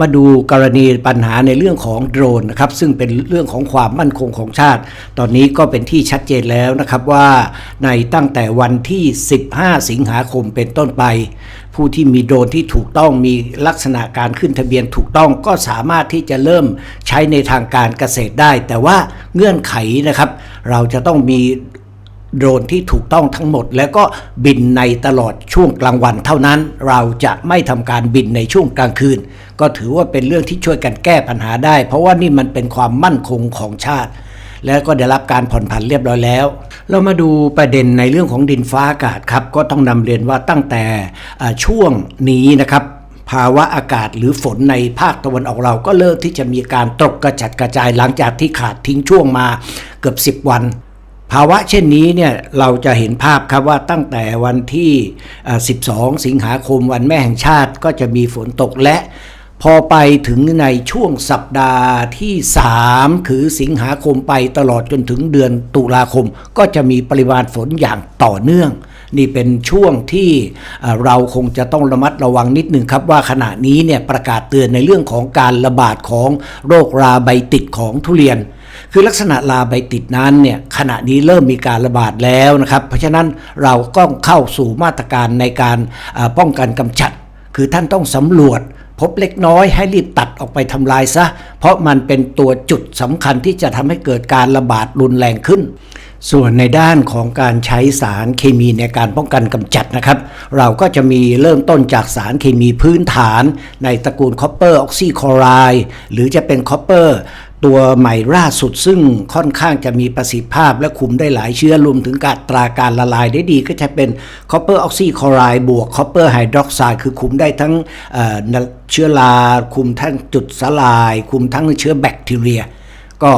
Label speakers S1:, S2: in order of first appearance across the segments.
S1: มาดูกรณีปัญหาในเรื่องของโดรนนะครับซึ่งเป็นเรื่องของความมั่นคงของชาติ ตอนนี้ก็เป็นที่ชัดเจนแล้วนะครับว่าในตั้งแต่วันที่ 15 สิงหาคมเป็นต้นไป ผู้ที่มีโดรนที่ถูกต้องมีลักษณะการขึ้นทะเบียนถูกต้องก็สามารถที่จะเริ่มใช้ในทางการเกษตรได้ แต่ว่าเงื่อนไขนะครับ เราจะต้องมี โดรนที่ถูกต้องทั้งหมด แล้วก็บินในตลอดช่วงกลางวันเท่านั้น เราจะไม่ทำการบินในช่วงกลางคืน ก็ถือว่าเป็นเรื่องที่ช่วยกันแก้ปัญหาได้ เพราะว่านี่มันเป็นความมั่นคงของชาติ แล้วก็ได้รับการผ่อนผันเรียบร้อยแล้ว เรามาดูประเด็นในเรื่องของดินฟ้าอากาศครับ ก็ต้องนำเรียนว่าตั้งแต่ช่วงนี้นะครับภาวะอากาศหรือฝนในภาคตะวันออกเราก็เริ่มที่จะมีการตกกระจัดกระจายหลังจากที่ขาดทิ้งช่วงมาเกือบ 10 วัน ภาวะเช่นนี้เนี่ยเราจะเห็นภาพครับว่าตั้งแต่วันที่ 12 สิงหาคมวันแม่แห่งชาติก็จะมีฝนตกและพอไปถึงในช่วงสัปดาห์ที่ 3 คือสิงหาคมไปตลอดจนถึงเดือนตุลาคม ก็จะมีปริมาณฝนอย่างต่อเนื่อง นี่เป็นช่วงที่เราคงจะต้องระมัดระวังนิดหนึ่งครับ ว่าขณะนี้เนี่ยประกาศเตือนในเรื่องของการระบาดของโรคราใบติดของทุเรียน คือลักษณะลาใบติดนั้นเนี่ยขณะนี้เริ่มมีการระบาดแล้วนะครับ เพราะฉะนั้นเราก็เข้าสู่มาตรการในการป้องกันกำจัด คือท่านต้องสำรวจพบเล็กน้อยให้รีบตัดออกไปทำลายซะ เพราะมันเป็นตัวจุดสำคัญที่จะทำให้เกิดการระบาดรุนแรงขึ้น ส่วนในด้านของการใช้สารเคมีในการป้องกันกำจัดนะครับ เราก็จะมีเริ่มต้นจากสารเคมีพื้นฐาน ในตระกูลคอปเปอร์ออกซิคลอไรด์หรือจะเป็นคอปเปอร์ ตัวใหม่ล่าสุดซึ่งค่อนข้างจะมีประสิทธิภาพและคุมได้หลายเชื้อรวมถึงการตราการละลายได้ดีก็จะเป็นคอปเปอร์ออกซิคลอไรด์บวกคอปเปอร์ไฮดรอกไซด์คือคุมได้ทั้งเอ่อเชื้อราคุมทั้งจุดสลาย คุมทั้งเชื้อแบคทีเรีย ก็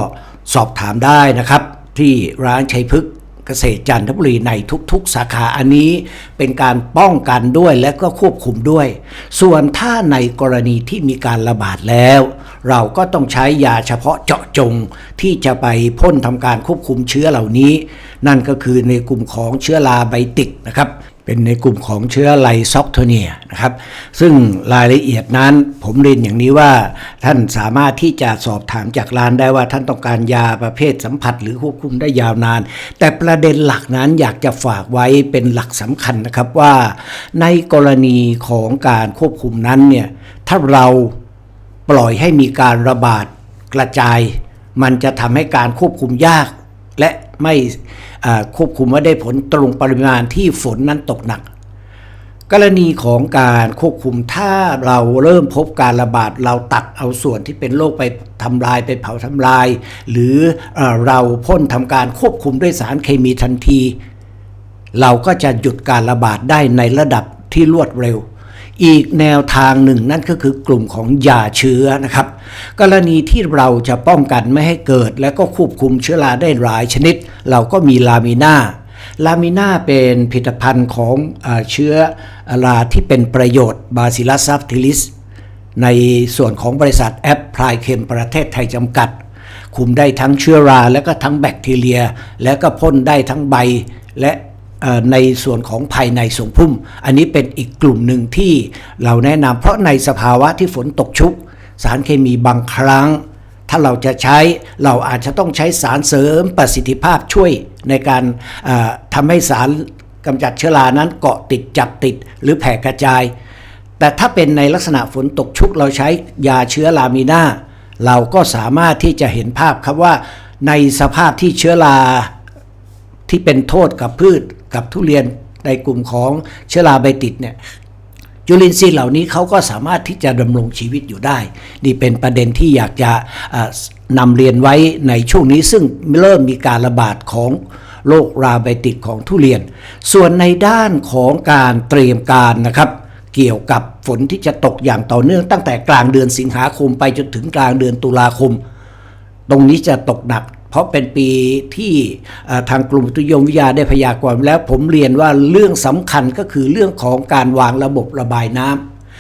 S1: สอบถามได้นะครับ ที่ร้านชัยพฤกษ์ เกษตรจันทบุรีในทุกๆ สาขาอันนี้เป็นการป้องกันด้วยและก็ควบคุมด้วย ส่วนถ้าในกรณีที่มีการระบาดแล้ว เราก็ต้องใช้ยาเฉพาะเจาะจงที่จะไปพ่นทำการควบคุมเชื้อเหล่านี้ นั่นก็คือในกลุ่มของเชื้อราไบติกนะครับ เป็นในกลุ่มของเชื้อไลซอกโทเนียนะครับ ซึ่งรายละเอียดนั้นผมเรียนอย่างนี้ว่า ท่านสามารถที่จะสอบถามจากร้านได้ว่าท่านต้องการยาประเภทสัมผัส หรือควบคุมได้ยาวนาน แต่ประเด็นหลักนั้นอยากจะฝากไว้เป็นหลักสำคัญนะครับว่า ในกรณีของการควบคุมนั้นเนี่ยถ้าเราปล่อยให้มีการระบาดกระจาย มันจะทำให้การควบคุมยาก และ ไม่ควบคุมว่าได้ผลตรงปริมาณที่ฝนนั้นตกหนัก กรณีของการควบคุมถ้าเราเริ่มพบการระบาดเราตัดเอาส่วนที่เป็นโรคไปทำลายไปเผาทำลาย หรือออเราพ่นทำการควบคุมด้วยสารเคมีทันที เราก็จะหยุดการระบาดได้ในระดับที่รวดเร็ว อีกแนวทางหนึ่งนั่นก็คือกลุ่มของยาเชื้อนะครับ กรณีที่เราจะป้องกันไม่ให้เกิด และก็ควบคุมเชื้อราได้หลายชนิด เราก็มีลามิน่าลามิน่าเป็นผลิตภัณฑ์ของอเชื้อราที่เป็นประโยชน์บาซิลัสซัฟทิลิสในส่วนของบริษัทแอปพลายเคมประเทศไทยจำกัด คุมได้ทั้งเชื้อรา และก็ทั้งแบคทีเรีย และก็พ่นได้ทั้งใบและ ในส่วนของภายในสงพุ่ม อันนี้เป็นอีกกลุ่มหนึ่งที่เราแนะนำเพราะในสภาวะที่ฝนตกชุก สารเคมีบางครั้ง ถ้าเราจะใช้เราอาจจะต้องใช้สารเสริมประสิทธิภาพช่วยในการทำให้สารกำจัดเชื้อรานั้นเกาะติดจับติดหรือแผ่กระจาย แต่ถ้าเป็นในลักษณะฝนตกชุกเราใช้ยาเชื้อลามิน่าเราก็สามารถที่จะเห็นภาพครับว่าในสภาพที่เชื้อราที่เป็นโทษกับพืช กับทุเรียนในกลุ่มของเชื้อราใบติดเนี่ยจุลินทรีย์เหล่านี้เขาก็สามารถที่จะดำรงชีวิตอยู่ได้ นี่เป็นประเด็นที่อยากจะนำเรียนไว้ในช่วงนี้ซึ่งเริ่มมีการระบาดของโรคราใบติดของทุเรียน ส่วนในด้านของการเตรียมการนะครับ เกี่ยวกับฝนที่จะตกอย่างต่อเนื่องตั้งแต่กลางเดือนสิงหาคมไปจนถึงกลางเดือนตุลาคม ตรงนี้จะตกหนัก เพราะเป็นปีที่ทางกลุ่มตุยมวิทยาได้พยากรณ์แล้วผมเรียนว่าเรื่องสำคัญก็คือเรื่องของการวางระบบระบายน้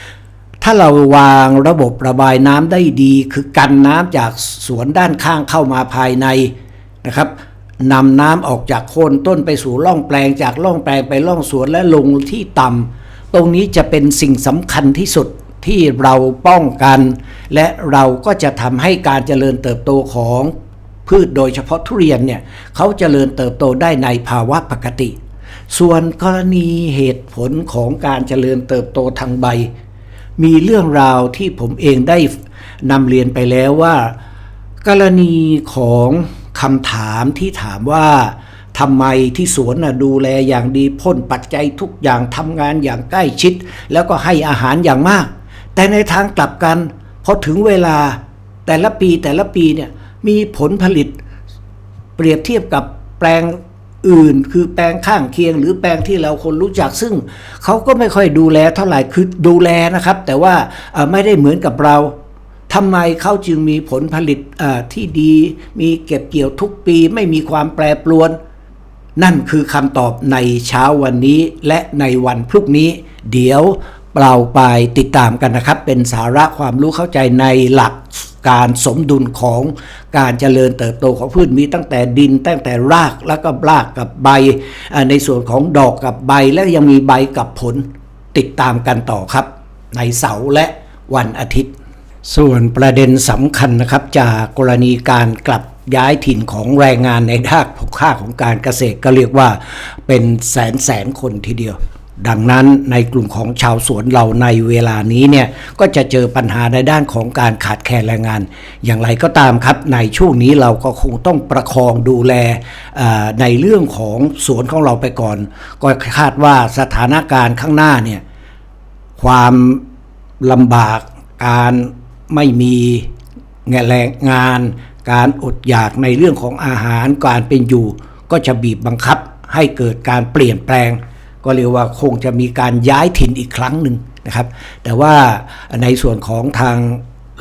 S1: ำถ้าเราวางระบบระบายน้ำได้ดี คือกันน้ำจากสวนด้านข้างเข้ามาภายในนะครับนำน้ำออกจากโคนต้นไปสู่ร่องแปลงจากร่องแปลงไปร่องสวนและลงที่ต่ำตรงนี้จะเป็นสิ่งสำคัญที่สุดที่เราป้องกัน และเราก็จะทำให้การเจริญเติบโตของ พืชโดยเฉพาะทุเรียนเนี่ยเขาเจริญเติบโตได้ในภาวะปกติ ส่วนกรณีเหตุผลของการเจริญเติบโตทางใบ มีเรื่องราวที่ผมเองได้นำเรียนไปแล้วว่า กรณีของคำถามที่ถามว่าทำไมที่สวนนะดูแลอย่างดีพ่นปัจจัยทุกอย่างทำงานอย่างใกล้ชิด แล้วก็ให้อาหารอย่างมาก แต่ในทางกลับกันพอถึงเวลาแต่ละปีแต่ละปีเนี่ย มีผลผลิต เปรียบเทียบกับแปลงอื่น คือแปลงข้างเคียง หรือแปลงที่เราคนรู้จักซึ่งเขาก็ไม่ค่อยดูแลเท่าไหร่คือดูแลนะครับ แต่ว่าไม่ได้เหมือนกับเราทำไมเขาจึงมีผลผลิตที่ดี มีเก็บเกี่ยวทุกปีไม่มีความแปรปรวน นั่นคือคำตอบในเช้าวันนี้และในวันพรุ่งนี้ เดี๋ยวเราไปติดตามกันนะครับ เป็นสาระความรู้เข้าใจในหลัก การสมดุลของการเจริญเติบโตของพืชมีตั้งแต่ดินตั้งแต่รากแล้วก็รากกับใบ ในส่วนของดอกกับใบและยังมีใบกับผลติดตามกันต่อครับ ในเสาร์และวันอาทิตย์ ส่วนประเด็นสำคัญนะครับจากกรณีการกลับย้ายถิ่นของแรงงานในด้านค่าของการเกษตรก็เรียกว่าเป็นแสนแสนคนทีเดียว ดังนั้นในกลุ่มของชาวสวนเราในเวลานี้เนี่ยก็จะเจอปัญหาในด้านของการขาดแคลนแรงงาน อย่างไรก็ตามครับ ในช่วงนี้เราก็คงต้องประคองดูแลในเรื่องของสวนของเราไปก่อน ก็คาดว่าสถานการณ์ข้างหน้าเนี่ยความลำบากการไม่มีแรงงาน การอดอยากในเรื่องของอาหารการเป็นอยู่ ก็จะบีบบังคับให้เกิดการเปลี่ยนแปลง ก็เรียกว่าคงจะมีการย้ายถิ่นอีกครั้งหนึ่งนะครับ แต่ว่าในส่วนของทาง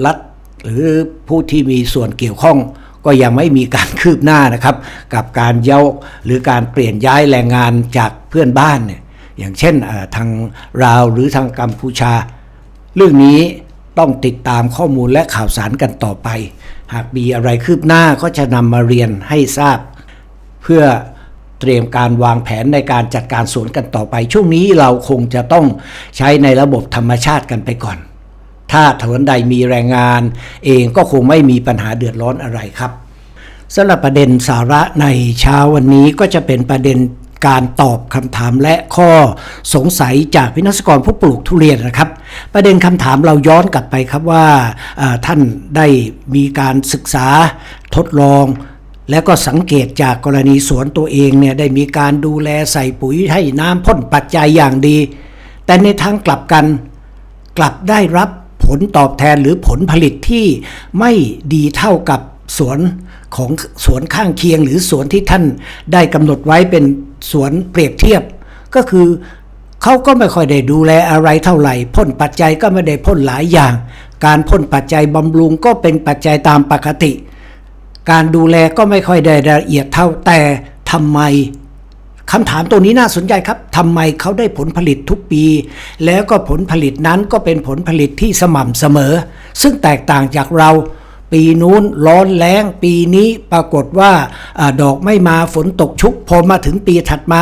S1: รัฐหรือผู้ที่มีส่วนเกี่ยวข้องก็ยังไม่มีการคืบหน้านะครับ กับการเย้าหรือการเปลี่ยนย้ายแรงงานจากเพื่อนบ้านเนี่ยอย่างเช่นทางลาวหรือทางกัมพูชา เรื่องนี้ต้องติดตามข้อมูลและข่าวสารกันต่อไป หากมีอะไรคืบหน้าก็จะนำมาเรียนให้ทราบ เพื่อ เตรียมการวางแผนในการจัดการสวนกันต่อไป ช่วงนี้เราคงจะต้องใช้ในระบบธรรมชาติกันไปก่อน ถ้าถนนใดมีแรงงานเองก็คงไม่มีปัญหาเดือดร้อนอะไรครับสำหรับประเด็นสาระในเช้าวันนี้ก็จะเป็นประเด็นการตอบคำถามและข้อสงสัยจากวินัสกรผู้ปลูกทุเรียนนะครับ ประเด็นคำถามเราย้อนกลับไปครับว่าท่านได้มีการศึกษาทดลอง แล้วก็สังเกตจากกรณีสวนตัวเองเนี่ยได้มีการดูแลใส่ปุ๋ยให้น้ำพ่นปัจจัยอย่างดี แต่ในทางกลับกันกลับได้รับผลตอบแทนหรือผลผลิตที่ไม่ดีเท่ากับสวนของสวนข้างเคียง หรือสวนที่ท่านได้กำหนดไว้เป็นสวนเปรียบเทียบ ก็คือเขาก็ไม่ค่อยได้ดูแลอะไรเท่าไหร่พ่นปัจจัยก็ไม่ได้พ่นหลายอย่าง การพ่นปัจจัยบำรุงก็เป็นปัจจัยตามปกติ การดูแลก็ไม่ค่อยได้ละเอียดเท่าแต่ทำไมคำถามตัวนี้น่าสนใจครับทำไมเขาได้ผลผลิตทุกปี แล้วก็ผลผลิตนั้นก็เป็นผลผลิตที่สม่ำเสมอ ซึ่งแตกต่างจากเรา ปีนู้นร้อนแล้ง ปีนี้ปรากฏว่าอาดอกไม่มาฝนตกชุกพอมาถึงปีถัดมา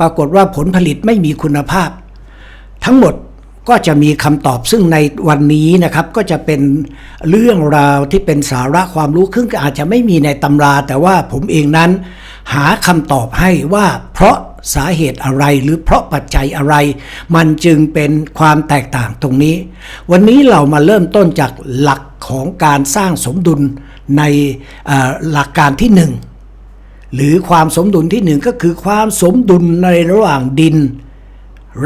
S1: ปรากฏว่าผลผลิตไม่มีคุณภาพ ทั้งหมด ก็จะมีคำตอบซึ่งในวันนี้นะครับก็จะเป็นเรื่องราวที่เป็นสาระความรู้ซึ่งอาจจะไม่มีในตำรา แต่ว่าผมเองนั้น หาคำตอบให้ว่าเพราะสาเหตุอะไรหรือเพราะปัจจัยอะไร มันจึงเป็นความแตกต่างตรงนี้ วันนี้เรามาเริ่มต้นจากหลักของการสร้างสมดุลในหลักการที่หนึ่งหรือความสมดุลที่หนึ่งก็คือความสมดุลในระหว่างดิน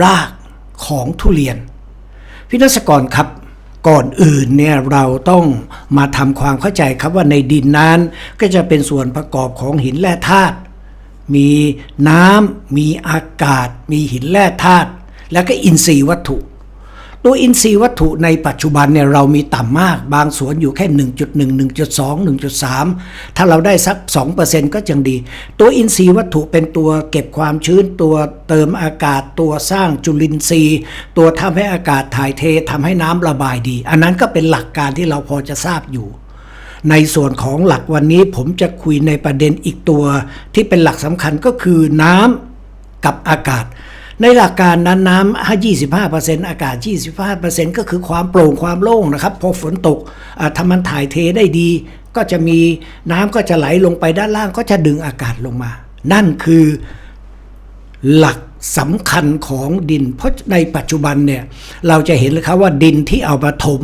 S1: รากของทุเรียน พินัสกรครับก่อนอื่นเนี่ยเราต้องมาทำความเข้าใจครับว่าในดินนั้น ก็จะเป็นส่วนประกอบของหินแร่ธาตุมีน้ำมีอากาศ มีหินแร่ธาตุแล้วก็อินทรีย์วัตถุ ตัวอินทรีย์วัตถุในปัจจุบันเนี่ยเรามีต่ำมาก บางสวนอยู่แค่ 1.1 1.2 1.3 ถ้าเราได้สัก 2%ก็จังดี ตัวอินทรีย์วัตถุเป็นตัวเก็บความชื้น ตัวเติมอากาศ ตัวสร้างจุลินทรีย์ ตัวทำให้อากาศถ่ายเททำให้น้ำระบายดี อันนั้นก็เป็นหลักการที่เราพอจะทราบอยู่ในส่วนของหลักวันนี้ผมจะคุยในประเด็นอีกตัวที่เป็นหลักสำคัญก็คือน้ำกับอากาศ ในหลักการนั้นน้ำ25%อากาศ 25%ก็คือความโปร่งความโล่งนะครับพอฝนตกอ่าถ้ามันถ่ายเทได้ดี ก็จะมีน้ำก็จะไหลลงไปด้านล่างก็จะดึงอากาศลงมา นั่นคือหลักสำคัญของดิน เพราะในปัจจุบันเนี่ยเราจะเห็นเลยครับว่าดินที่เอามาถม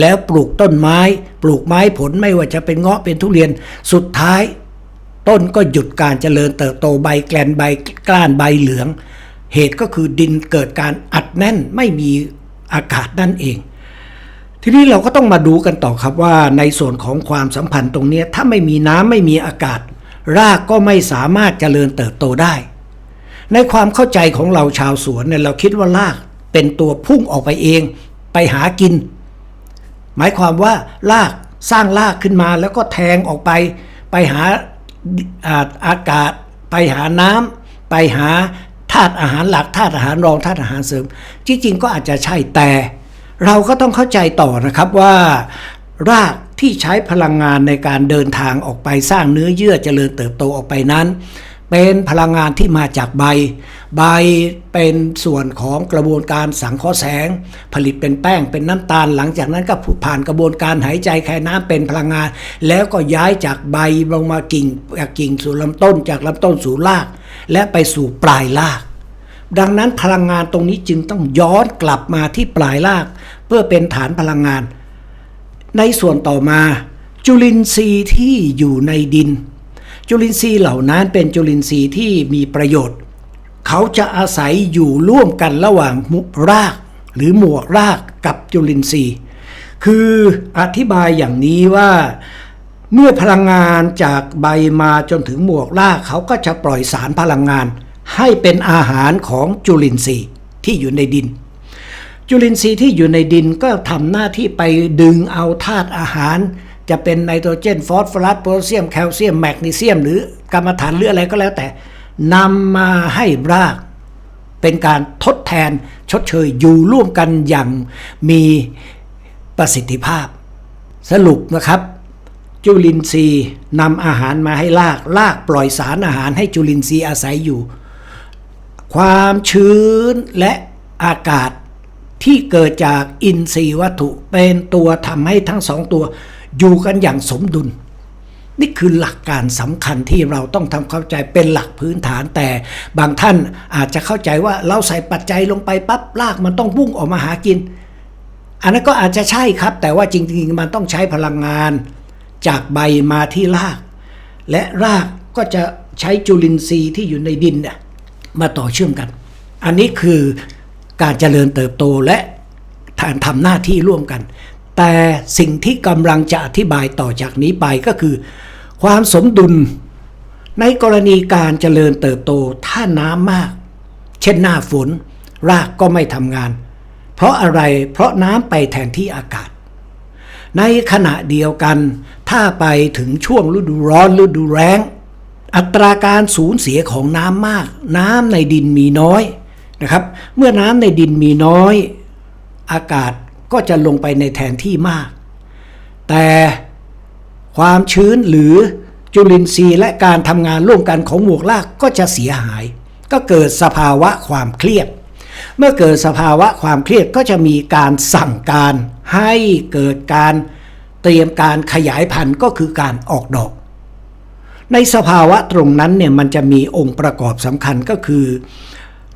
S1: แล้วปลูกต้นไม้ ปลูกไม้ผลไม่ว่าจะเป็นเงาะเป็นทุเรียนสุดท้าย ต้นก็หยุดการเจริญเติบโตใบแกลนใบกล้านใบเหลือง เหตุก็คือดินเกิดการอัดแน่นไม่มีอากาศนั่นเอง ทีนี้เราก็ต้องมาดูกันต่อครับว่าในส่วนของความสัมพันธ์ตรงนี้ถ้าไม่มีน้ำไม่มีอากาศ รากก็ไม่สามารถเจริญเติบโตได้ ในความเข้าใจของเราชาวสวนเนี่ยเราคิดว่ารากเป็นตัวพุ่งออกไปเอง ไปหากิน หมายความว่ารากสร้างรากขึ้นมาแล้วก็แทงออกไป ไปหาอาอากาศ ไปหาน้ำไปหา ธาตุอาหารหลักธาตุอาหารรองธาตุอาหารเสริม จริงๆก็อาจจะใช่แต่ เราก็ต้องเข้าใจต่อนะครับว่า รากที่ใช้พลังงานในการเดินทางออกไปสร้างเนื้อเยื่อเจริญเติบโตออกไปนั้น เป็นพลังงานที่มาจากใบ ใบเป็นส่วนของกระบวนการสังเคราะห์แสง ผลิตเป็นแป้งเป็นน้ำตาล หลังจากนั้นก็ผ่านกระบวนการหายใจแค่น้ำเป็นพลังงาน แล้วก็ย้ายจากใบลงมากิ่งจากกิ่งสู่ลำต้นจากลำต้นสู่ราก และไปสู่ปลายราก ดังนั้นพลังงานตรงนี้จึงต้องย้อนกลับมาที่ปลายราก เพื่อเป็นฐานพลังงาน ในส่วนต่อมา จุลินทรีย์ที่อยู่ในดิน จุลินทรีย์เหล่านั้นเป็นจุลินทรีย์ที่มีประโยชน์ เขาจะอาศัยอยู่ร่วมกันระหว่างมุราก หรือหมวกรากกับจุลินทรีย์ คืออธิบายอย่างนี้ว่า เมื่อพลังงานจากใบมาจนถึงหมวกรากเขาก็จะปล่อยสารพลังงาน ให้เป็นอาหารของจุลินทรีย์ที่อยู่ในดิน จุลินทรีย์ที่อยู่ในดินก็ทำหน้าที่ไปดึงเอาธาตุอาหาร จะเป็นไนโตรเจนฟอสฟอรัสโพแทสเซียมแคลเซียมแมกนีเซียม หรือกรรมฐานหรืออะไรก็แล้วแต่นำมาให้รากเป็นการทดแทนชดเชยอยู่ร่วมกันอย่างมีประสิทธิภาพ สรุปนะครับ จุลินทรีย์นำอาหารมาให้รากรากปล่อยสารอาหารให้จุลินทรีย์อาศัยอยู่ ความชื้นและอากาศที่เกิดจากอินทรีย์วัตถุเป็นตัวทำให้ทั้งสองตัว อยู่กันอย่างสมดุล นี่คือหลักการสำคัญที่เราต้องทำเข้าใจเป็นหลักพื้นฐานแต่ บางท่านอาจจะเข้าใจว่าเราใส่ปัจจัยลงไปปั๊บรากมันต้องพุ่งออกมาหากิน อันนั้นก็อาจจะใช่ครับ แต่ว่าจริงๆมันต้องใช้พลังงาน จากใบมาที่ราก และรากก็จะใช้จุลินทรีย์ที่อยู่ในดินเนี่ยมาต่อเชื่อมกัน อันนี้คือการเจริญเติบโตและการทำหน้าที่ร่วมกัน แต่สิ่งที่กำลังจะอธิบายต่อจากนี้ไปก็คือ ความสมดุลในกรณีการเจริญเติบโตถ้าน้ำมาก เช่นหน้าฝน รากก็ไม่ทำงาน เพราะอะไรเพราะน้ำไปแทนที่อากาศ ในขณะเดียวกัน ถ้าไปถึงช่วงฤดูร้อนฤดูแล้งอัตราการสูญเสียของน้ำมาก น้ำในดินมีน้อยนะครับ เมื่อน้ำในดินมีน้อย อากาศก็จะลงไปในแทนที่มาก แต่ความชื้นหรือจุลินทรีย์และการทำงานร่วมกันของหมวกรากก็จะเสียหาย ก็เกิดสภาวะความเครียด เมื่อเกิดสภาวะความเครียดก็จะมีการสั่งการให้เกิดการ เตรียมการขยายพันธุ์ก็คือการออกดอก ในสภาวะตรงนั้นเนี่ยมันจะมีองค์ประกอบสำคัญก็คือ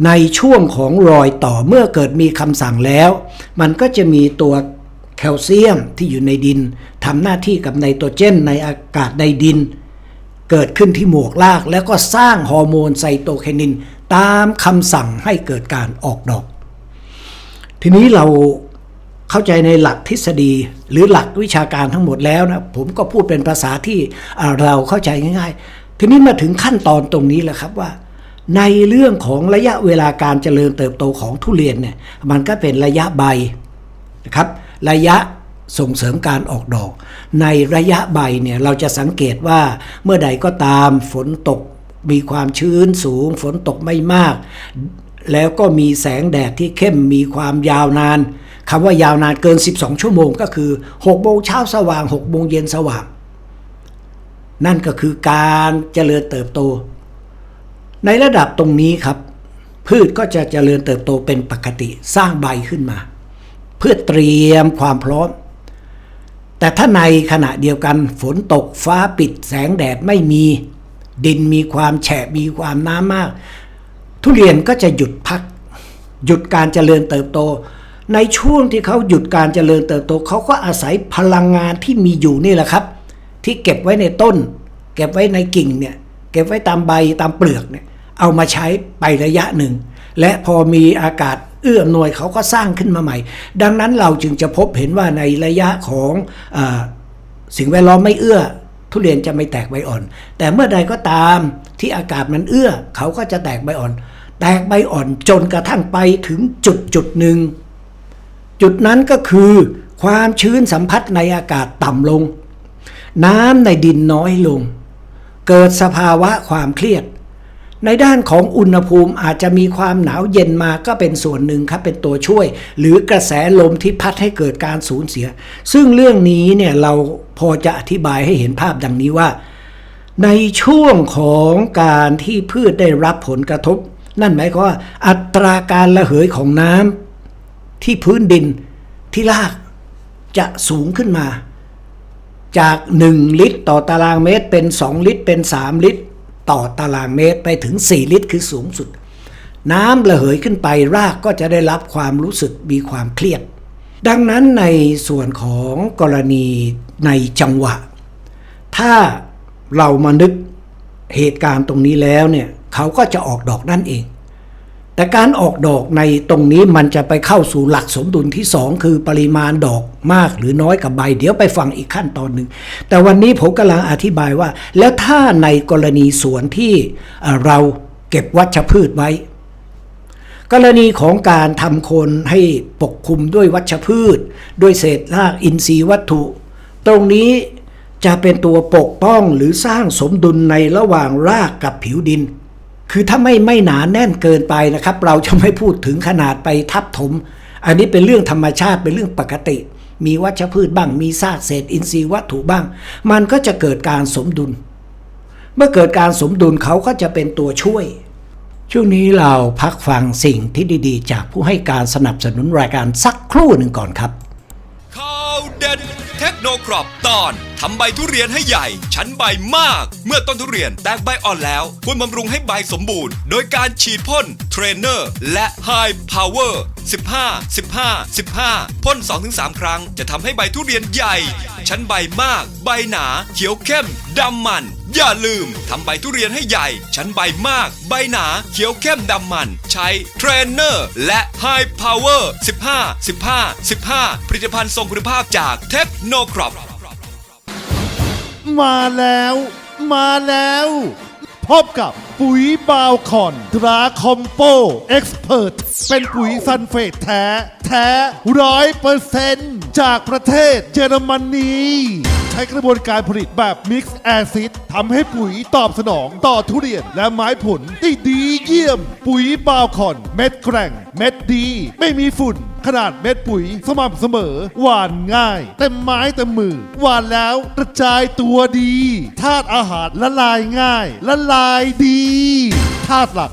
S1: ในช่วงของรอยต่อเมื่อเกิดมีคำสั่งแล้ว มันก็จะมีตัวแคลเซียมที่อยู่ในดินทำหน้าที่กับไนโตรเจนในอากาศในดิน เกิดขึ้นที่หมวกราก แล้วก็สร้างฮอร์โมนไซโตไคนิน ตามคำสั่งให้เกิดการออกดอก ทีนี้เรา เข้าใจในหลักทฤษฎีหรือหลักวิชาการทั้งหมดแล้วนะผมก็พูดเป็นภาษาที่เราเข้าใจง่าย ๆ ทีนี้มาถึงขั้นตอนตรงนี้แหละครับว่า ในเรื่องของระยะเวลาการเจริญเติบโตของทุเรียนเนี่ยมันก็เป็นระยะใบนะครับระยะส่งเสริมการออกดอก ในระยะใบเนี่ยเราจะสังเกตว่าเมื่อใดก็ตามฝนตกมีความชื้นสูง ฝนตกไม่มาก แล้วก็มีแสงแดดที่เข้มมีความยาวนาน คำว่ายาวนานเกิน 12 ชั่วโมงก็คือ6โมงเช้าสว่าง6โมงเย็นสว่าง นั่นก็คือการเจริญเติบโต ในระดับตรงนี้ครับ พืชก็จะเจริญเติบโตเป็นปกติสร้างใบขึ้นมา เพื่อเตรียมความพร้อม แต่ถ้าในขณะเดียวกันฝนตกฟ้าปิดแสงแดดไม่มีดินมีความแฉะมีความน้ำมาก ทุเรียนก็จะหยุดพัก หยุดการเจริญเติบโต ในช่วงที่เขาหยุดการเจริญเติบโตเขาก็อาศัยพลังงานที่มีอยู่นี่แหละครับ ที่เก็บไว้ในต้น เก็บไว้ในกิ่งเนี่ยเก็บไว้ตามใบตามเปลือกเนี่ยเอามาใช้ไประยะหนึ่ง และพอมีอากาศเอื้ออำนวยเขาก็สร้างขึ้นมาใหม่ ดังนั้นเราจึงจะพบเห็นว่าในระยะของอสิ่งแวดล้อมไม่เอื้อ ทุเรียนจะไม่แตกใบอ่อน แต่เมื่อใดก็ตามที่อากาศมันเอื้อ เขาก็จะแตกใบอ่อน แตกใบอ่อนจนกระทั่งไปถึงจุดจุดหนึ่ง จุดนั้นก็คือความชื้นสัมผัสในอากาศต่ำลง น้ำในดินน้อยลง เกิดสภาวะความเครียด ในด้านของอุณหภูมิอาจจะมีความหนาวเย็นมาก็เป็นส่วนหนึ่งครับเป็นตัวช่วย หรือกระแสลมที่พัดให้เกิดการสูญเสีย ซึ่งเรื่องนี้เนี่ยเราพอจะอธิบายให้เห็นภาพดังนี้ว่า ในช่วงของการที่พืชได้รับผลกระทบ นั่นหมายความว่าอัตราการระเหยของน้ำ ที่พื้นดินที่รากจะสูงขึ้นมา จาก 1 ลิตรต่อตารางเมตรเป็น 2 ลิตรเป็น 3 ลิตร ต่อตารางเมตรไปถึง 4 ลิตรคือสูงสุด น้ำระเหยขึ้นไปรากก็จะได้รับความรู้สึกมีความเครียด ดังนั้นในส่วนของกรณีในจังหวะ ถ้าเรามานึกเหตุการณ์ตรงนี้แล้วเนี่ยเขาก็จะออกดอกนั่นเอง แต่การออกดอกในตรงนี้มันจะไปเข้าสู่หลักสมดุลที่ 2 คือปริมาณดอกมากหรือน้อยกับใบ เดี๋ยวไปฟังอีกขั้นตอนหนึ่ง แต่วันนี้ผมกำลังอธิบายว่า แล้วถ้าในกรณีสวนที่เราเก็บวัชพืชไว้ กรณีของการทำคนให้ปกคลุมด้วยวัชพืช ด้วยเศษรากอินทรีย์วัตถุ ตรงนี้จะเป็นตัวปกป้องหรือสร้างสมดุลในระหว่างรากกับผิวดิน คือถ้าไม่ไม่หนาแน่นเกินไปนะครับ เราจะไม่พูดถึงขนาดไปทับถม อันนี้เป็นเรื่องธรรมชาติเป็นเรื่องปกติ มีวัชพืชบ้าง มีซากเศษอินทรีย์วัตถุบ้าง มันก็จะเกิดการสมดุล เมื่อเกิดการสมดุลเขาก็จะเป็นตัวช่วย ช่วงนี้เราพักฟังสิ่งที่ดีๆ จากผู้ให้การสนับสนุนรายการสักครู่หนึ่งก่อนครับ
S2: ข่าวเด็ดเทคโนครอปตอน ทำใบทุเรียนให้ใหญ่ ชั้นใบมาก เมื่อต้นทุเรียนแตกใบอ่อนแล้ว ควรบำรุงให้ใบสมบูรณ์ โดยการฉีดพ่นเทรนเนอร์และ High Power 15 15 15 พ่น 2-3 ครั้ง จะทำให้ใบทุเรียนใหญ่ ชั้นใบมาก ใบหนา เขียวเข้มดำมัน อย่าลืมทำใบทุเรียนให้ใหญ่ ชั้นใบมาก ใบหนา เขียวเข้มดำมัน ใช้เทรนเนอร์และ High Power 15 15 15 ผลิตภัณฑ์ทรงคุณภาพจากเทคโนครอป
S3: มาแล้ว มาแล้ว พบกับปุ๋ยบาวคอนตราคอมโปเอ็กซ์เพรเป็นปุ๋ยซันเฟตแท้ แท้ร้อยเปอร์เซนต์จากประเทศเยอรมนี ใช้กระบวนการผลิตแบบมิกซ์แอซิดทำให้ปุ๋ยตอบสนองต่อทุเรียนและไม้ผลได้ดีเยี่ยม ปุ๋ยบาวคอน เม็ดแกร่ง เม็ดดี ไม่มีฝุ่น ขนาดเม็ดปุ๋ย สม่ำเสมอ หวานง่าย เต็มไม้เต็มมือ หวานแล้วกระจายตัวดีธาตุอาหารละลายง่าย ละลายดีธาตุหลัก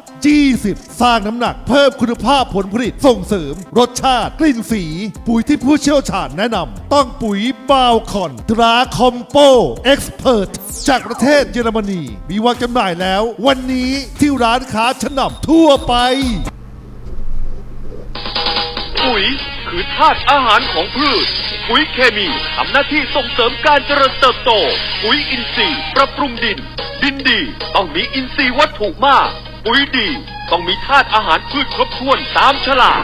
S3: 20สร้างน้ำหนักเพิ่มคุณภาพผลผลิตส่งเสริม รสชาติกลิ่นสี ปุ๋ยที่ผู้เชี่ยวชาญแนะนำต้องปุ๋ยบาวคอนตราคอมโปเอ็กซ์เพรจากประเทศเยอรมนี มีวางจำหน่ายแล้ว วันนี้ที่ร้านค้าชั้นนำทั่วไป
S4: ปุ๋ยคือธาตุอาหารของพืช ปุ๋ยเคมีทำหน้าที่ส่งเสริมการเจริญเติบโต ปุ๋ยอินทรีย์ ปรับปรุงดิน ดินดี ต้องมีอินทรีย์วัตถุมาก ปุ๋ยดี ต้องมีธาตุอาหารพืชครบถ้วนตามฉลาก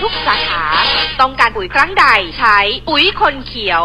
S5: ทุกสาขา ต้องการปุ๋ยครั้งใดใช้ปุ๋ยคนเขียว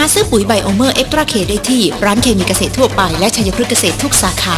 S6: าซื้อปุ๋ยไบโอเมอร์เอ็กตราเคได้ที่ร้านเคมีเกษตรทั่วไปและชัยพฤกษ์เกษตรทุกสาขา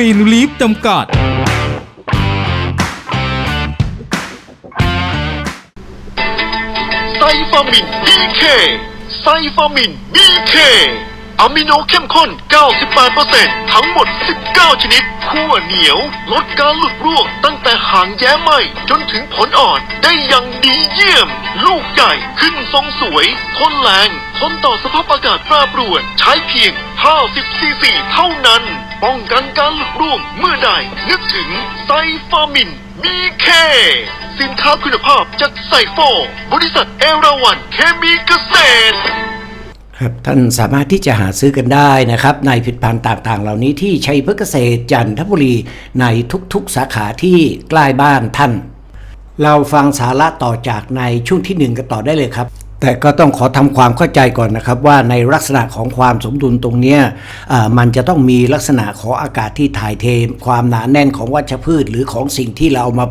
S7: รีนลีฟจำกัด
S4: ไซฟามิน BK ไซฟามิน BK อะมิโนเข้มข้น 98%ทั้งหมด 19 ชนิดขั้วเหนียว ลดการหลุดร่วงตั้งแต่หางแย้ไหมจนถึงผลอ่อนได้อย่างดีเยี่ยม ลูกใหญ่ขึ้นทรงสวย ทนแรง ทนต่อสภาพอากาศแปรปรวน ใช้เพียง 50ซีซีเท่านั้น ป้องกันการหลุดร่วงเมื่อใดนึกถึงไซฟามิน BK สินค้าคุณภาพจากไซโฟบริษัทเอราวันเคมีเกษตร
S1: ครับท่านสามารถที่จะหาซื้อกันได้นะครับ ในผลิตภัณฑ์ต่างๆ เหล่านี้ที่ชัยพฤกษเกษตรจันทบุรีในทุกๆสาขาที่ใกล้บ้านท่าน เราฟังสาระต่อจากในช่วงที่หนึ่งกันต่อได้เลยครับ แต่ก็ต้องขอทำความเข้าใจก่อนนะครับว่าในลักษณะของความสมดุลตรงนี้มันจะต้องมีลักษณะของอากาศที่ถ่ายเท ความหนาแน่นของวัชพืช หรือของสิ่งที่เราเอามา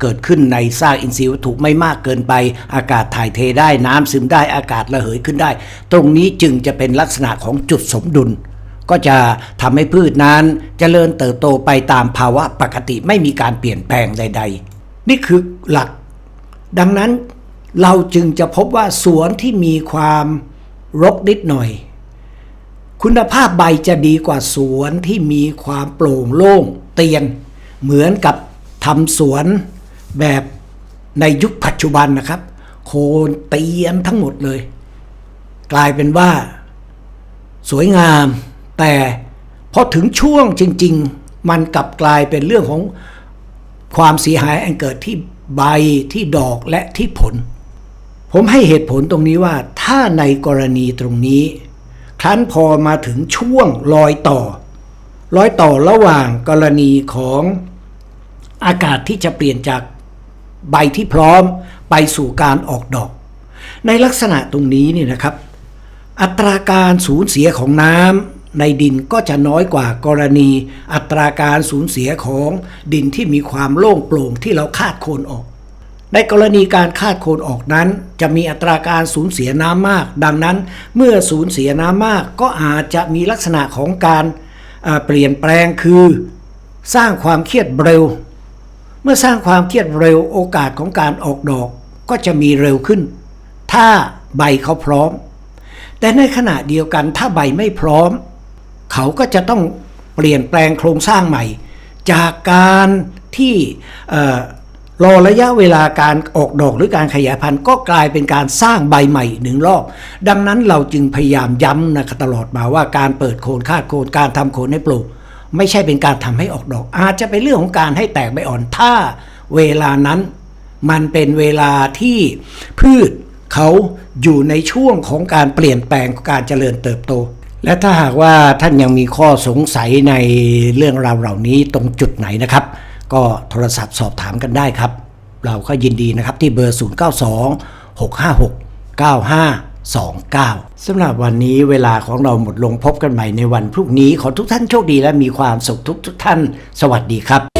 S1: เกิดขึ้นในซากอินทรีย์วัตถุไม่มากเกินไป อากาศถ่ายเทได้น้ำซึมได้อากาศระเหยขึ้นได้ ตรงนี้จึงจะเป็นลักษณะของจุดสมดุล ก็จะทำให้พืชนั้นจเจริญเติบโตไปตามภาวะปกติไม่มีการเปลี่ยนแปลงใด ๆ นี่คือหลัก ดังนั้น เราจึงจะพบว่าสวนที่มีความรกนิดหน่อย คุณภาพใบจะดีกว่าสวนที่มีความโปร่งโล่งเตียน เหมือนกับทำสวนแบบในยุคปัจจุบันนะครับ โคนเตียนทั้งหมดเลย กลายเป็นว่า สวยงาม แต่พอถึงช่วงจริง ๆ มันกลับกลายเป็นเรื่องของความเสียหายอันเกิดที่ใบที่ดอกและที่ผล ผมให้เหตุผลตรงนี้ว่าถ้าในกรณีตรงนี้ ครั้นพอมาถึงช่วงรอยต่อ รอยต่อระหว่างกรณีของอากาศที่จะเปลี่ยนจากใบที่พร้อมไปสู่การออกดอก ในลักษณะตรงนี้นี่นะครับ อัตราการสูญเสียของน้ำในดินก็จะน้อยกว่ากรณี อัตราการสูญเสียของดินที่มีความโล่งโปร่งที่เราคาดโคนออก ในกรณีการคาดโคนออกนั้น จะมีอัตราการสูญเสียน้ำมาก ดังนั้นเมื่อสูญเสียน้ำมากก็อาจจะมีลักษณะของการเอ่อเปลี่ยนแปลงคือ สร้างความเครียดเร็ว เมื่อสร้างความเครียดเร็วโอกาสของการออกดอกก็จะมีเร็วขึ้น ถ้าใบเขาพร้อม แต่ในขณะเดียวกันถ้าใบไม่พร้อม เขาก็จะต้องเปลี่ยนแปลงโครงสร้างใหม่ จากการที่ รอระยะเวลาการออกดอกหรือการขยายพันธุ์ก็กลายเป็นการสร้างใบใหม่อีกหนึ่งรอบ ดังนั้นเราจึงพยายามย้ำนะตลอดมาว่าการเปิดโคนคาดโคนการทำโคนให้ปลูก ไม่ใช่เป็นการทำให้ออกดอก อาจจะเป็นเรื่องของการให้แตกใบอ่อนถ้าเวลานั้น มันเป็นเวลาที่พืชเขาอยู่ในช่วงของการเปลี่ยนแปลงการเจริญเติบโต และถ้าหากว่าท่านยังมีข้อสงสัยในเรื่องราวเหล่านี้ตรงจุดไหนนะครับ ก็โทรศัพท์สอบถามกันได้ครับ เราก็ยินดีนะครับที่เบอร์ 092 656 9529 สำหรับวันนี้เวลาของเราหมดลงพบกันใหม่ในวันพรุ่งนี้ ขอทุกท่านโชคดีและมีความสุขทุกทุกท่าน สวัสดีครับ